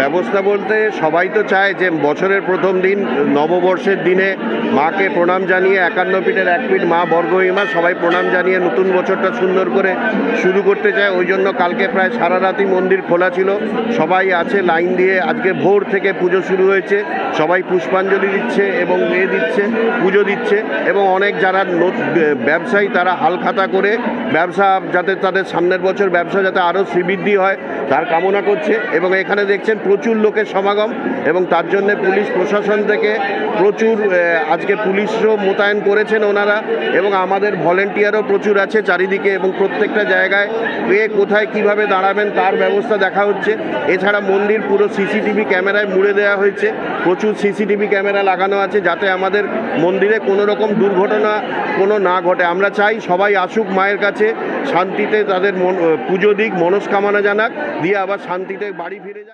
ব্যবস্থা বলতে সবাই তো চায় যে বছরের প্রথম দিন, নববর্ষের দিনে মাকে প্রণাম জানিয়ে একান্ন পিঠের এক পিঠ মা বর্গহীমা সবাই প্রণাম জানিয়ে নতুন বছরটা সুন্দর করে শুরু করতে চায়। ওই জন্য কালকে প্রায় সারা রাতই মন্দির খোলা ছিল। সবাই আছে লাইন দিয়ে আজকে ভোর থেকে পুজো শুরু হয়েছে। সবাই পুষ্পাঞ্জলি দিচ্ছে এবং এ দিচ্ছে, পুজো দিচ্ছে এবং অনেক যারা ব্যবসায়ী তারা হালখাতা করে ব্যবসা যাতে তাদের সামনের বছর ব্যবসা যাতে আরও শ্রীবৃদ্ধি হয়। তার কামনা করছে এবং এখানে দেখছেন প্রচুর লোকের সমাগম এবং তার জন্য পুলিশ প্রশাসন থেকে প্রচুর আজকে পুলিশও মোতায়েন করেছেন ওনারা এবং আমাদের ভলেন্টিয়ারও প্রচুর আছে চারিদিকে এবং প্রত্যেকটা জায়গায় কে কোথায় কীভাবে দাঁড়াবেন তার ব্যবস্থা দেখা হচ্ছে। এছাড়া মন্দির পুরো সিসিটিভি ক্যামেরায় মুড়ে দেওয়া হয়েছে। প্রচুর সিসিটিভি ক্যামেরা লাগানো আছে যাতে আমাদের মন্দিরে কোনো রকম দুর্ঘটনা কোনো না ঘটে। আমরা চাই সবাই আসুক মায়ের কাছে, শান্তিতে তাদের পুজো দিক, মনস্কামনা জানাক। দিয়ে আবার শান্তিতে বাড়ি ফিরে যাক।